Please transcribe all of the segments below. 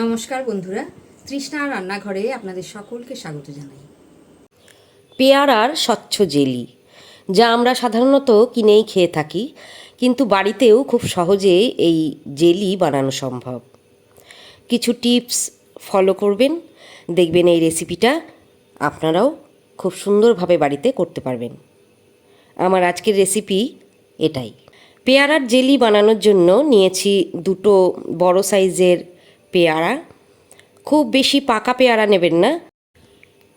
নমস্কার বন্ধুরা, তৃষ্ণা রান্নাঘরে আপনাদের সকলকে স্বাগত জানাই। পেয়ারার স্বচ্ছ জেলি, যা আমরা সাধারণত কিনেই খেয়ে থাকি, কিন্তু বাড়িতেও খুব সহজে এই জেলি বানানো সম্ভব। কিছু টিপস ফলো করবেন, দেখবেন এই রেসিপিটা আপনারাও খুব সুন্দরভাবে বাড়িতে করতে পারবেন। আমার আজকের রেসিপি এটাই। পেয়ারার জেলি বানানোর জন্য নিয়েছি দুটো বড় সাইজের পেয়ারা। খুব বেশি পাকা পেয়ারা নেবেন না।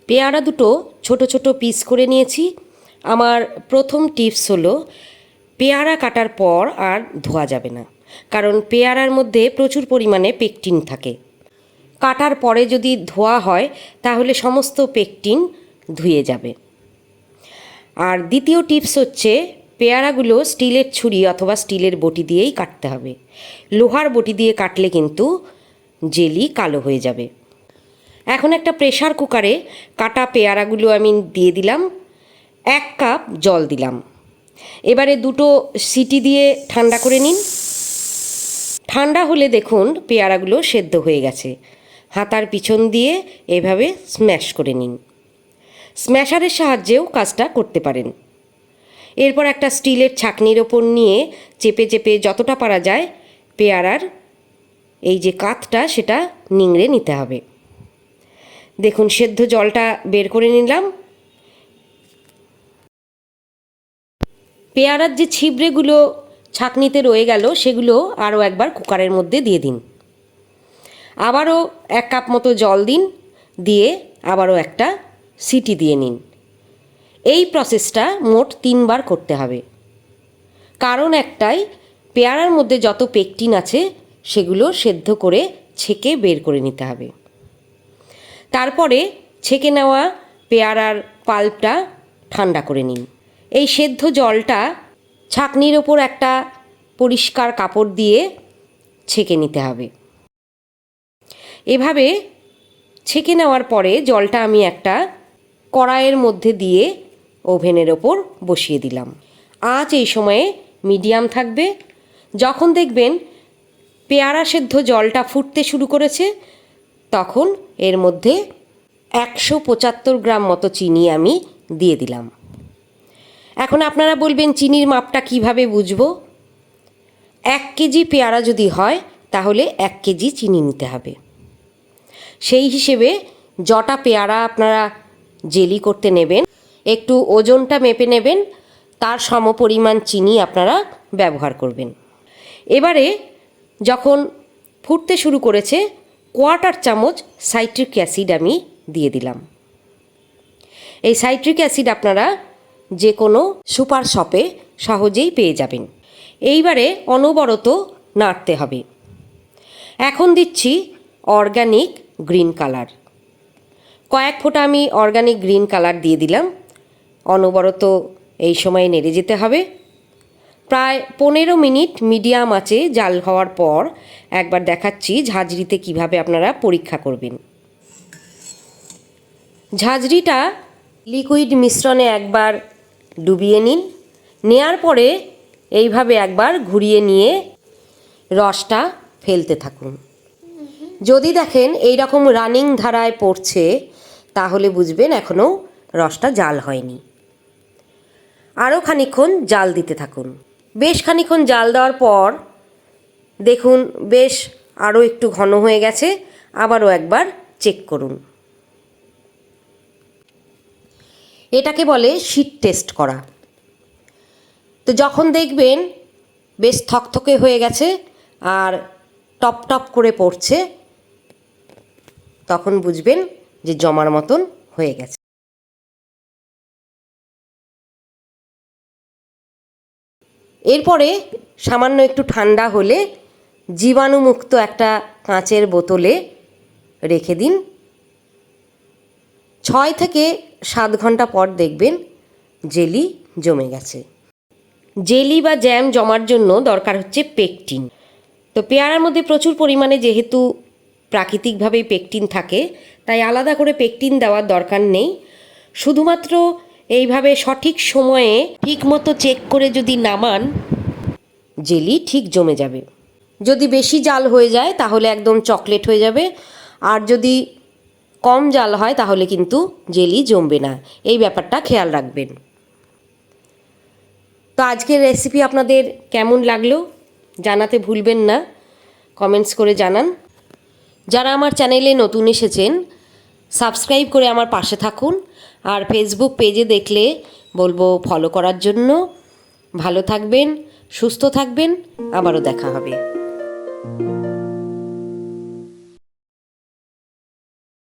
পেয়ারা দুটো ছোট ছোট পিস করে নিয়েছি। আমার প্রথম টিপস হলো, পেয়ারা কাটার পর আর ধোয়া যাবে না। কারণ পেয়ারার মধ্যে প্রচুর পরিমাণে পেকটিন থাকে। কাটার পরে যদি ধোয়া হয়, তাহলে সমস্ত পেকটিন ধুয়ে যাবে। আর দ্বিতীয় টিপস হচ্ছে, পেয়ারাগুলো স্টিলের ছুরি অথবা স্টিলের বটি দিয়েই কাটতে হবে। লোহার বটি দিয়ে কাটলে কিন্তু জেলি কালো হয়ে যাবে। এখন একটা প্রেশার কুকারে কাটা পেয়ারাগুলো আমি দিয়ে দিলাম, এক কাপ জল দিলাম। এবারে দুটো সিটি দিয়ে ঠান্ডা করে নিন। ঠান্ডা হলে দেখুন পেয়ারাগুলো সেদ্ধ হয়ে গেছে। হাতার পিছন দিয়ে এভাবে স্ম্যাশ করে নিন। স্ম্যাশারের সাহায্যেও কাজটা করতে পারেন। এরপর একটা স্টিলের ছাকনির ওপর নিয়ে চেপে চেপে যতটা পারা যায় পেয়ারার এই যে কাতটা, সেটা নিংড়ে নিতে হবে। দেখুন, সেদ্ধ জলটা বের করে নিলাম। পেয়ারার যে ছিবড়েগুলো ছাকনিতে রয়ে গেল, সেগুলো আরও একবার কুকারের মধ্যে দিয়ে দিন। আবারও এক কাপ মতো জল দিন, দিয়ে আবারও একটা সিটি দিয়ে নিন। এই প্রসেসটা মোট তিনবার করতে হবে। কারণ একটাই, পেয়ারার মধ্যে যত পেকটিন আছে সেগুলো সেদ্ধ করে ছেঁকে বের করে নিতে হবে। তারপরে ছেঁকে নেওয়া পেয়ারার পাল্পটা ঠান্ডা করে নিন। এই সেদ্ধ জলটা ছাকনির ওপর একটা পরিষ্কার কাপড় দিয়ে ছেঁকে নিতে হবে। এভাবে ছেঁকে নেওয়ার পরে জলটা আমি একটা কড়াইয়ের মধ্যে দিয়ে ওভেনের ওপর বসিয়ে দিলাম। আঁচ এই সময়ে মিডিয়াম থাকবে। যখন দেখবেন পেয়ারা সেদ্ধ জলটা ফুটতে শুরু করেছে, তখন এর মধ্যে একশো পঁচাত্তর গ্রাম মতো চিনি আমি দিয়ে দিলাম। এখন আপনারা বলবেন, চিনির মাপটা কীভাবে বুঝব? এক কেজি পেয়ারা যদি হয়, তাহলে এক কেজি চিনি নিতে হবে। সেই হিসেবে জটা পেয়ারা আপনারা জেলি করতে নেবেন, একটু ওজনটা মেপে নেবেন, তার সমপরিমাণ চিনি আপনারা ব্যবহার করবেন। এবারে যখন ফুটতে শুরু করেছে, কোয়ার্টার চামচ সাইট্রিক অ্যাসিড আমি দিয়ে দিলাম। এই সাইট্রিক অ্যাসিড আপনারা যে কোনো সুপার শপে সহজেই পেয়ে যাবেন। এইবারে অনবরত নাড়তে হবে। এখন দিচ্ছি অর্গানিক গ্রিন কালার। কয়েক ফোঁটা আমি অর্গানিক গ্রিন কালার দিয়ে দিলাম। অনবরত এই সময় নেড়ে যেতে হবে। প্রায় পনেরো মিনিট মিডিয়াম আঁচে জাল হওয়ার পর একবার দেখাচ্ছি ঝাঁঝরিতে কীভাবে আপনারা পরীক্ষা করবেন। ঝাঁঝরিটা লিকুইড মিশ্রণে একবার ডুবিয়ে নিন। নেয়ার পরে এইভাবে একবার ঘুরিয়ে নিয়ে রসটা ফেলতে থাকুন। যদি দেখেন এই রকম রানিং ধারায় পড়ছে, তাহলে বুঝবেন এখনও রসটা জাল হয়নি। আরও খানিক্ষণ জাল দিতে থাকুন। বেশ খানিক্ষণ জাল দেওয়ার পর দেখুন বেশ আরও একটু ঘন হয়ে গেছে, আবারও একবার চেক করুন। এটাকে বলে শীত টেস্ট করা। তো যখন দেখবেন বেশ থকথকে হয়ে গেছে আর টপ টপ করে পড়ছে, তখন বুঝবেন যে জমার মতন হয়ে গেছে। এরপরে সামান্য একটু ঠান্ডা হলে জীবাণুমুক্ত একটা কাঁচের বোতলে রেখে দিন। ছয় থেকে সাত ঘণ্টা পর দেখবেন জেলি জমে গেছে। জেলি বা জ্যাম জমার জন্য দরকার হচ্ছে পেকটিন। তো পেয়ারার মধ্যে প্রচুর পরিমাণে যেহেতু প্রাকৃতিকভাবেই পেকটিন থাকে, তাই আলাদা করে পেকটিন দেওয়ার দরকার নেই। শুধুমাত্র এইভাবে সঠিক সময়ে ঠিক মতো চেক করে যদি নামান জেলি ঠিক জমে যাবে। যদি বেশি জাল হয়ে যায়, তাহলে একদম চকলেট হয়ে যাবে। আর যদি কম জাল হয়, তাহলে কিন্তু জেলি জমবে না। এই ব্যাপারটা খেয়াল রাখবেন। তো আজকের রেসিপি আপনাদের কেমন লাগল, জানাতে ভুলবেন না। কমেন্টস করে জানান। যারা আমার চ্যানেলে নতুন এসেছেন সাবস্ক্রাইব করে আমার পাশে থাকুন। আর ফেসবুক পেজে দেখলে বলব ফলো করার জন্য। ভালো থাকবেন, সুস্থ থাকবেন, আবারও দেখা হবে।